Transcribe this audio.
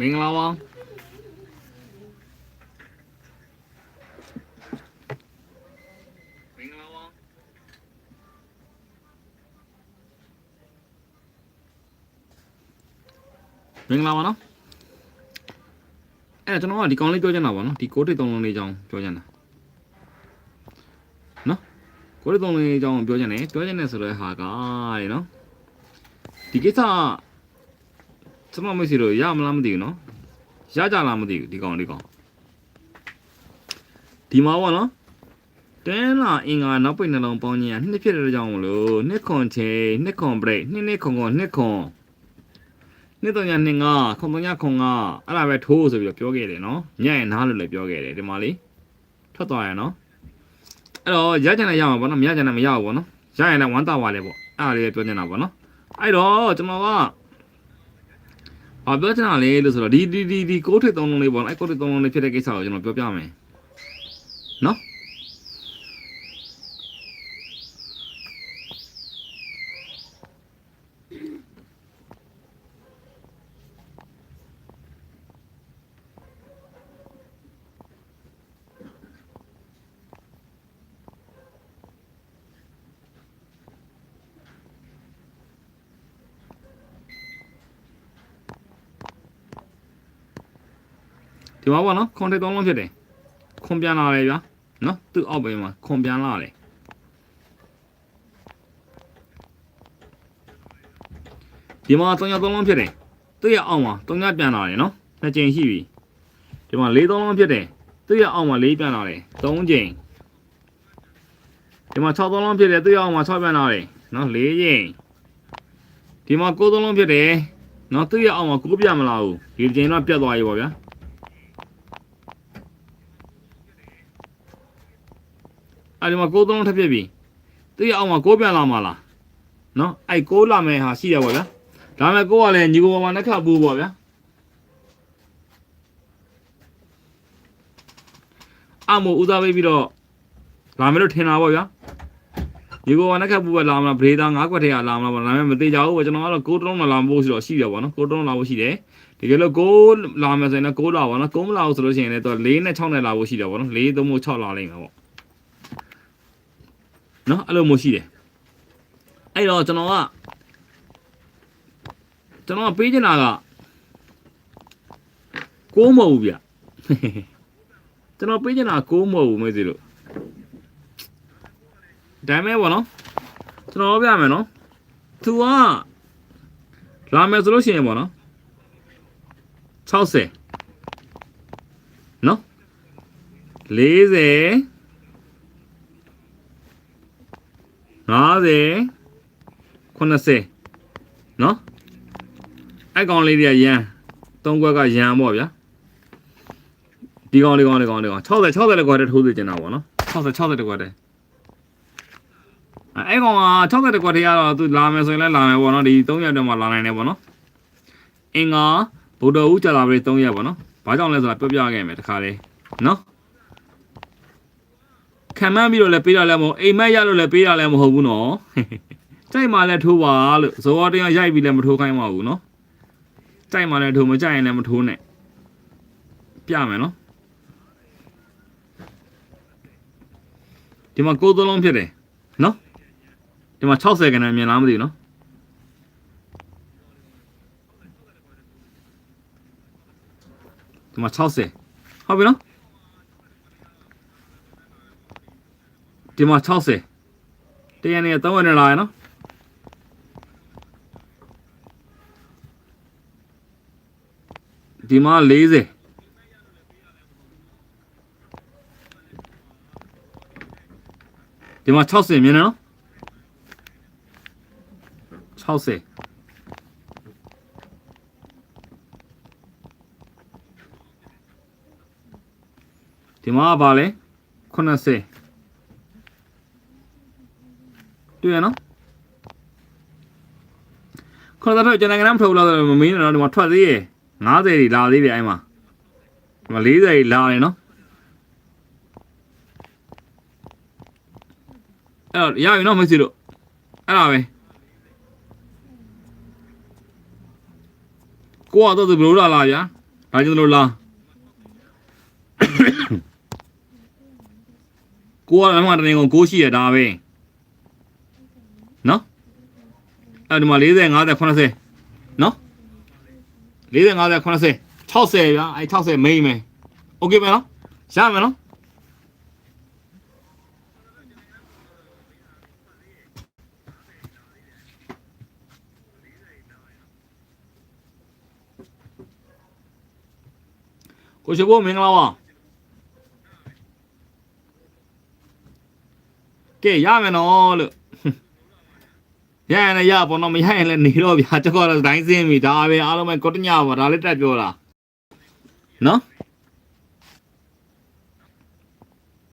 မင်္ဂလာပါမင်္ဂလာပါမင်္ဂလာပါနော်အဲ့ဒါကျွန်တော်ကဒီကောင်လေးပြောချင်တာပါနော်ဒီကိုတိတ်သုံးလုံးလေးအကြောင်းပြောချင်တာနော်ကိုတိတ်သုံးလုံးလေးအကြောင်းပြောချင်တယ်ပြောချင်တယ်ဆိုတော့ဟာကတဲ့နော်ဒီကိစ္စ ကျွန်တော်မရှိလို့ရမလားမသိဘူးနော်ရကြလားမသိဘူးဒီကောင်ဒီကောင်ဒီမှာပေါ့နော်တဲလာအင်္ဂါနောက်ပိတ်နှလုံးပေါင်းခြင်းကနှစ်ဖြစ်တဲ့ကြောင့်မလို့နှစ်ခွန်ချေနှစ်ခွန်ဘရိတ်နှစ်နှစ်ခွန်ခွန်နှစ်ခွန်နှစ်တော့ညနှစ်ငါခွန်တော့ညခွန်ငါအဲ့ဒါပဲထိုးဆိုပြီးတော့ပြောခဲ့တယ်နော်ညရဲ့နားလို့လည်းပြောခဲ့တယ်ဒီမှာလေးထွက်သွားရနော်အဲ့တော့ရကြတယ်ရမှာပေါ့နော်မရကြတယ်မရဘူးပေါ့နော်ရရင်လည်းဝမ်းသာပါလေပေါ့အဲ့ဒါလေးပြောနေတာပေါ့နော်အဲ့တော့ကျွန်တော်က။ ဘာပြောချင်တာလဲလို့ဆိုတော့ဒီဒီဒီဒီကိုးထိတ်သုံးလုံးလေးပေါ့နော်။အဲကိုးထိတ်သုံးလုံးလေးဖြစ်တဲ့ကိစ္စကိုကျွန်တော်ပြောပြမယ်။နော် ဒီမှာပေါ့နော်ခွန်ထိတ်သုံးလုံးဖြစ်တယ်။ခွန်ပြန်လာတယ်ဗျာ။နော်သူ့အောက်ဘေးမှာခွန်ပြန်လာတယ်။ဒီမှာသုံးရသုံးလုံးဖြစ်တယ်။သူ့ရဲ့အောက်မှာသုံးရပြန်လာတယ်နော်။နှစ်ကြိမ်ရှိပြီ။ဒီမှာလေးသုံးလုံးဖြစ်တယ်။သူ့ရဲ့အောက်မှာလေးပြန်လာတယ်။သုံးကြိမ်။ဒီမှာ6သုံးလုံးဖြစ်တယ်သူ့ရဲ့အောက်မှာ6ပြန်လာတယ်။နော်၄ကြိမ်။ဒီမှာ9သုံးလုံးဖြစ်တယ်။နော်သူ့ရဲ့အောက်မှာ9ပြန်မလာဘူး။ဒီကြိမ်တော့ပြတ်သွားပြီပေါ့ဗျာ။ အဲ့ဒီမှာကိုးသုံးလုံးထပ်ပြစ်ပြီသူရအောင်မှာကိုးပြန်လာမှာလားနော်အဲ့ကိုးလာမယ်ဟာရှိရပါဗျာဒါပေမဲ့ကိုးကလည်းညီကိုပေါ်မှာနှက်ခတ်ပူးပေါ့ဗျာအမို့ဦးစားပေးပြီးတော့လာမယ်လို့ထင်တာပေါ့ဗျာညီကိုပေါ်နှက်ခတ်ပူးပဲလာမလားဗရေသာ၅ခွက်ထဲကလာမလားပေါ့ဒါပေမဲ့မသေးကြဘူးပေါ့ကျွန်တော်ကတော့ကိုးတုံးလာမဖို့ရှိတော့ရှိတယ်ပေါ့နော်ကိုးတုံးလာဖို့ရှိတယ်ဒီကလို့ကိုးလာမယ်ဆိုရင်လည်းကိုးလာပါနော်ကိုးမလာဘူးဆိုလို့ရှိရင်လည်းတော့၄နဲ့6နဲ့လာဖို့ရှိတယ်ပေါ့နော်၄သုံးဖို့6လာလိမ့်မယ်ပေါ့ နော်အဲ့လိုမျိုးရှိတယ်အဲ့တော့ကျွန်တော်ကကျွန်တော်ကပေးချင်တာကကိုးမဟုတ်ဘူးဗျကျွန်တော်ပေးချင်တာကိုးမဟုတ်ဘူးမေးစီလို့ဒါမဲ့ပေါ့နော်ကျွန်တော်ပြမယ်နော်သူကလာမယ်ဆိုလို့ရှိရင်ပေါ့နော်60နော်40 50 80နော်အဲ့ကောင်လေးတွေကရန်သုံးခွက်ကရန်ပေါ့ဗျာဒီကောင်လေးကောင်လေးကောင်လေးကောင်60 60လည်းကွာတဲ့ထိုးသိကျင်တာပေါ့နော်60 60တကွာတဲ့အဲ့ကောင်က60တကွာတည်းကတော့သူလာမယ်ဆိုရင်လည်းလာမယ်ပေါ့နော်ဒီ3ရက်တည်းမှာလာနိုင်တယ်ပေါ့နော်အင်္ဂါဗုဒ္ဓဦးကြာလာပြီ3ရက်ပေါ့နော်ဘာကြောင့်လဲဆိုတာပြောပြခဲ့မယ်တခါလေးနော် ခံမှန်းပြီးတော့လည်းပေးတာလည်းမဟုတ်အိမ်မက်ရလို့လည်းပေးတာလည်းမဟုတ်ဘူးနော်ကြိုက်မှလည်းထိုးပါလို့ဇောတရားရိုက်ပြီးလည်းမထိုးခိုင်းပါဘူးနော်ကြိုက်မှလည်းထိုးမကြိုက်ရင်လည်းမထိုးနဲ့ပြမယ်နော်ဒီမှာကိုးသုံးလုံးဖြစ်တယ်နော်ဒီမှာ60ခဏမြင်လားမသိဘူးနော်ဒီမှာ60ဟုတ်ပြီနော် ဒီမှာ60တရနေ့3ရက်နဲ့လာရနော်ဒီမှာ40ဒီမှာ60မြင်နော်60ဒီမှာကပါလဲ80 တွေ့ရနော်ခေါ်တော့ကျွန်တော်ကလည်းမထုတ်လို့မမင်းနဲ့တော့ဒီမှာထွက်သေးရ90တွေလာသေးတယ်အဲ့မှာဒီမှာ40တွေလာတယ်နော်အဲ့တော့ရပြီနော်မစီလို့အဲ့ဒါပဲကိုကတော့ဘယ်လိုလာလာဗျာဒါကြောင့်လို့လားကိုကအမှတနေကုန်ကိုရှိရဒါပဲ နော်အဲ့ဒီမှာ40 50 80နော်40 50 80 60ဗျာအဲ့60မိမ့်မယ်โอเคမယ်နော်ရမယ်နော်ကိုရှိဖို့မင်္ဂလာပါကဲရမယ်နော်လို့ ရရင်လည်းရပေါ့နော်မရရင်လည်းနေတော့ဗျာကျွန်တော်တော့ဒိုင်းစင်းပြီဒါပဲအားလုံးပဲကိုတညပါဒါလည်းတက်ပြောတာနော်